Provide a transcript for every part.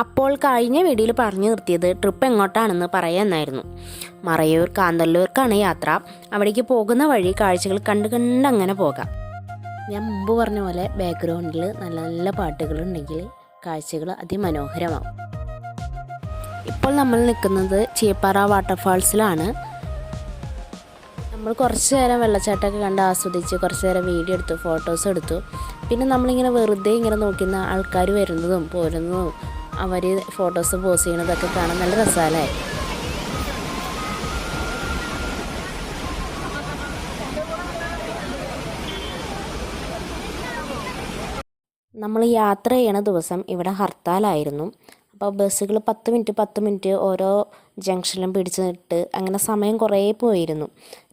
അപ്പോൾ കഴിഞ്ഞ വീഡിയോയിൽ പറഞ്ഞു നിർത്തിയത് ട്രിപ്പ് എങ്ങോട്ടാണെന്ന് പറയാമെന്നായിരുന്നു മറയൂർ കാന്തല്ലൂർക്കാണ് യാത്ര. അവിടേക്ക് പോകുന്ന വഴി കാഴ്ചകൾ കണ്ട് കണ്ട് അങ്ങനെ പോകാം. ഞാൻ മുമ്പ് പറഞ്ഞ പോലെ ബാക്ക്ഗ്രൗണ്ടിൽ നല്ല നല്ല പാട്ടുകളുണ്ടെങ്കിൽ കാഴ്ചകൾ അതിമനോഹരമാവും. ഇപ്പോൾ നമ്മൾ നിൽക്കുന്നത് ചീപ്പാറ വാട്ടർഫാൾസിലാണ് നമ്മൾ കുറച്ച് നേരം വെള്ളച്ചാട്ടമൊക്കെ കണ്ട് ആസ്വദിച്ച് കുറച്ച് നേരം വീഡിയോ എടുത്തു ഫോട്ടോസ് എടുത്തു. പിന്നെ നമ്മളിങ്ങനെ വെറുതെ ഇങ്ങനെ നോക്കുന്ന ആൾക്കാർ വരുന്നതും പോരുന്നതും അവർ ഫോട്ടോസ് പോസ് ചെയ്യണതൊക്കെ കാണാൻ നല്ല രസമല്ലേ? നമ്മൾ യാത്ര ചെയ്യണ ദിവസം ഇവിടെ ഹർത്താലായിരുന്നു. അപ്പോൾ ബസ്സുകൾ പത്ത് മിനിറ്റ് പത്ത് മിനിറ്റ് ഓരോ ജംഗ്ഷനിലും പിടിച്ച് നിട്ട് അങ്ങനെ സമയം കുറേ പോയിരുന്നു.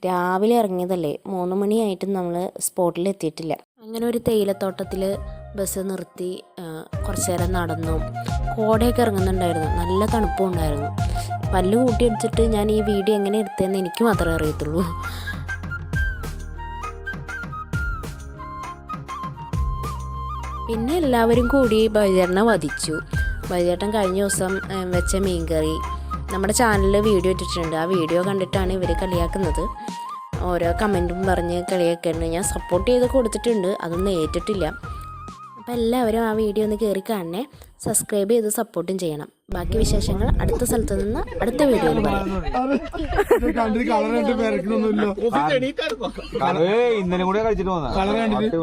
രാവിലെ ഇറങ്ങിയതല്ലേ മൂന്ന് മണിയായിട്ടും നമ്മൾ സ്പോട്ടിൽ എത്തിയിട്ടില്ല. അങ്ങനെ ഒരു തേയിലത്തോട്ടത്തിൽ ബസ് നിർത്തി കുറച്ചു നേരം നടന്നു. കോടയൊക്കെ ഇറങ്ങുന്നുണ്ടായിരുന്നു. നല്ല തണുപ്പും ഉണ്ടായിരുന്നു പല്ല് കൂട്ടിയെടുത്തിട്ട് ഞാൻ ഈ വീഡിയോ എങ്ങനെ എടുത്തതെന്ന് എനിക്ക് മാത്രമേ അറിയത്തുള്ളൂ. പിന്നെ എല്ലാവരും കൂടി ബൈചേട്ടനെ വധിച്ചു. ബൈചേട്ടൻ കഴിഞ്ഞ ദിവസം വെച്ച മീൻകറി. നമ്മുടെ ചാനലിൽ വീഡിയോ ഇട്ടിട്ടുണ്ട്. ആ വീഡിയോ കണ്ടിട്ടാണ് ഇവർ കളിയാക്കുന്നത്. ഓരോ കമന്റും പറഞ്ഞ് കളിയാക്കുന്നുണ്ട് ഞാൻ സപ്പോർട്ട് ചെയ്ത് കൊടുത്തിട്ടുണ്ട്. അതൊന്നും ഏറ്റിട്ടില്ല. അപ്പോൾ എല്ലാവരും ആ വീഡിയോ ഒന്ന് കയറി കാണണേ. സബ്സ്ക്രൈബ് ചെയ്ത് സപ്പോർട്ടും ചെയ്യണം. ബാക്കി വിശേഷങ്ങൾ അടുത്ത സ്ഥലത്ത് നിന്ന് അടുത്ത വീഡിയോയിൽ പറയാം. കണ്ടിട്ട് കളർ കണ്ട് പെരക്കണൊന്നുമില്ല അത് ഇന്നലെ കൂടെ കഴിച്ചിട്ട് പോന്നാ കളർ കണ്ടിട്ട്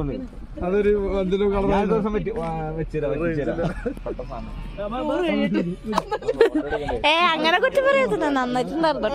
അതൊരു ഏ അങ്ങനെ കുറ്റം പറയത്തില്ല നന്നായിട്ടുണ്ടായിരുന്നു